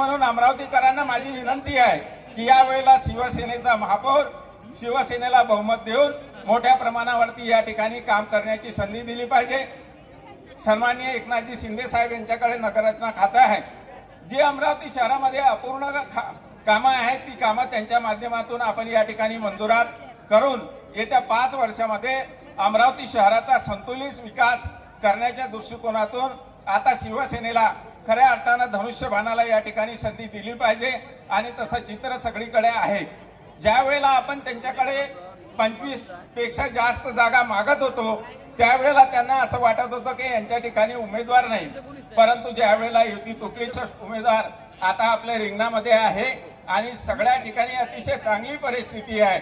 म्हणून अमरावतीकरांना माझी विनंती आहे की यावेळेला शिवसेनेचा महापौर शिवसेनेला बहुमत देऊन मोठ्या प्रमाणावरती या ठिकाणी काम करण्याची संधी दिली पाहिजे. सन्माननीय एकनाथजी शिंदे साहेब यांच्याकडे नगररत्न खातं आहे. जे अमरावती शहरामध्ये अपूर्ण खा- कामं आहेत ती कामं त्यांच्या माध्यमातून आपण या ठिकाणी मंजुरात करून येत्या पाच वर्षामध्ये अमरावती शहराचा संतुलित विकास करण्याच्या दृष्टिकोनातून आता शिवसेनेला खऱ्या अर्थानं धनुष्यबाणाला या ठिकाणी संधी दिली पाहिजे आणि तसं चित्र सगळीकडे आहे. ज्या वेळेला आपण त्यांच्याकडे पंचवीसपेक्षा जास्त जागा मागत होतो त्यावेळेला त्यांना असं वाटत होतं की यांच्या ठिकाणी उमेदवार नाही. परंतु ज्या वेळेला युती तुकडीचा उमेदवार आता आपल्या रिंगणामध्ये आहे आणि सगळ्या ठिकाणी अतिशय चांगली परिस्थिती आहे.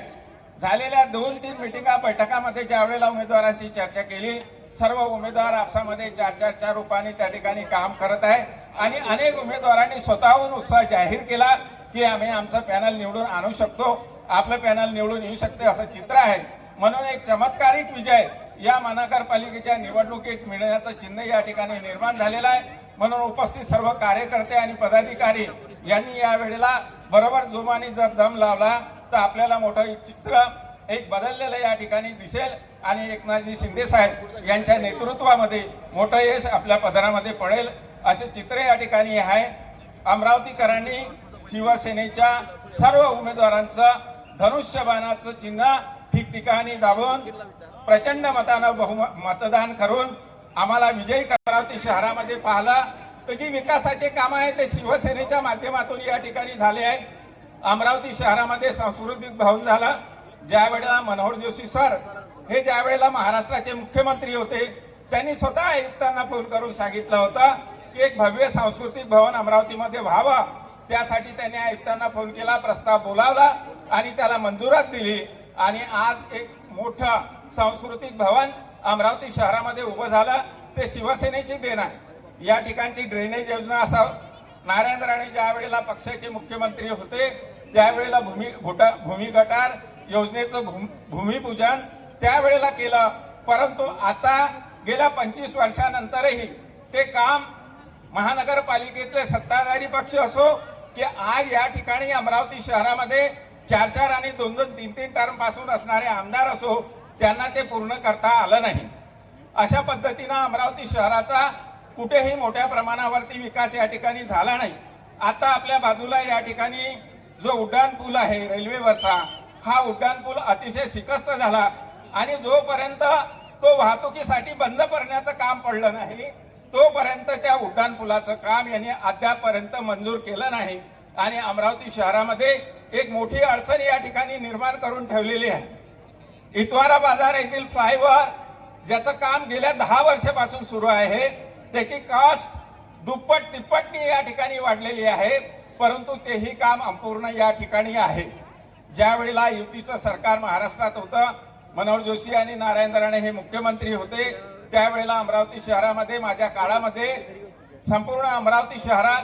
झालेल्या दोन तीन मिटिंगा बैठकामध्ये ज्या वेळेला उमेदवारांची चर्चा केली सर्व उमेदवार आपसामध्ये चार चार चार रूपाने त्या ठिकाणी काम करत आहे. आणि अनेक उमेदवारांनी स्वतःहून उत्साह जाहीर केला की आम्ही आमचं पॅनल निवडून आणू शकतो. आपलं पॅनल निवडून येऊ शकते असं चित्र आहे. म्हणून एक चमत्कारिक विजय या महानगरपालिकेच्या निवडणुकीत मिळण्याचं चिन्ह या ठिकाणी निर्माण झालेलं आहे. म्हणून उपस्थित सर्व कार्यकर्ते आणि पदाधिकारी यांनी या वेळेला बरोबर जोमाने जर दम लावला तर आपल्याला मोठं चित्र एक बदललेलं या ठिकाणी दिसेल. आणि एकनाथजी शिंदे साहेब यांच्या नेतृत्वामध्ये मोठं यश आपल्या पदरामध्ये पडेल. असे चित्र या ठिकाणी आहे. अमरावतीकरांनी शिवसेनेच्या सर्व उमेदवारांचं धनुष्यबाणाचं चिन्ह ठिकठिकाणी दाबून प्रचंड मतानं बहुम मतदान करून आम्हाला विजयी अमरावती शहरामध्ये पाहिलं. तर जी विकासाचे काम आहे ते शिवसेनेच्या माध्यमातून या ठिकाणी झाले आहे अमरावती शहरामध्ये सांस्कृतिक भवन झालं. ज्या वेळेला मनोहर जोशी सर हे ज्या वेळेला महाराष्ट्राचे मुख्यमंत्री होते त्यांनी स्वतः आयुक्तांना फोन करून सांगितलं होतं की एक भव्य सांस्कृतिक भवन अमरावतीमध्ये व्हावं. त्यासाठी त्यांनी आयुक्तांना फोन केला प्रस्ताव बोलावला आणि त्याला मंजुरात दिली. आणि आज एक मोठं सांस्कृतिक भवन अमरावती शहरामध्ये उभं झालं. ते शिवसेनेची देण आहे. या ठिकाणची ड्रेनेज योजना असावं. नारायण राणे ज्या वेळेला पक्षाचे मुख्यमंत्री होते त्यावेळेला भूमी भूटा भूमी गटार योजनेचं भूम- भूमिपूजन त्यावेळेला केलं. परंतु आता गेल्या पंचवीस वर्षानंतरही ते काम महानगरपालिकेतले सत्ताधारी पक्ष असो की आज या ठिकाणी अमरावती शहरामध्ये चार चार आणि दोन दोन तीन तीन टर्मपासून असणारे आमदार असो त्यांना ते पूर्ण करता आलं नाही. अशा पद्धतीनं अमरावती शहराचा कुठेही मोठ्या प्रमाणावरती विकास या ठिकाणी झाला नाही. आता आपल्या बाजूला या ठिकाणी जो उड्डाण पूल आहे रेल्वेवरचा हा उड्डाणपूल अतिशय शिकस्त झाला. आणि जोपर्यंत तो वाहतुकीसाठी बंद करण्याचं काम पडलं नाही तोपर्यंत त्या उड्डाणपुलाचं काम यांनी अद्यापर्यंत मंजूर केलं नाही. आणि अमरावती शहरामध्ये एक मोठी अडचण या ठिकाणी निर्माण करून ठेवलेली आहे. इतवारा बाजार येथील फ्लायओव्हर ज्याचं काम गेल्या दहा वर्षापासून सुरू आहे त्याची कॉस्ट दुप्पट तिप्पटनी या ठिकाणी वाढलेली आहे परंतु तेही काम अपूर्ण या ठिकाणी आहे. ज्या वेळेला युतीचं सरकार महाराष्ट्रात होतं मनोहर जोशी आणि नारायण राणे हे मुख्यमंत्री होते त्यावेळेला अमरावती शहरामध्ये माझ्या काळामध्ये संपूर्ण अमरावती शहरात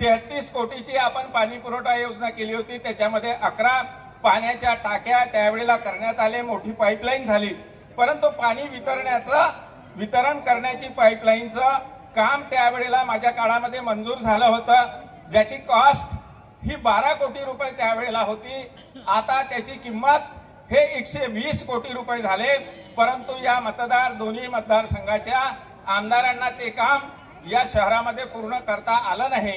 तेहतीस कोटीची आपण पाणी पुरवठा योजना केली होती. त्याच्यामध्ये अकरा पाण्याच्या टाक्या त्यावेळेला करण्यात आले मोठी पाईपलाईन झाली. परंतु पाणी वितरण्याचं वितरण करण्याची पाईपलाईनचं काम त्यावेळेला माझ्या काळामध्ये मंजूर झालं होतं. ज्याची कॉस्ट ही बारा कोटी रुपये त्यावेळेला होती. आता त्याची किंमत हे एकशे वीस कोटी रुपये झाले. परंतु या मतदार दोन्ही मतदारसंघाच्या आमदारांना ते काम या शहरामध्ये पूर्ण करता आलं नाही.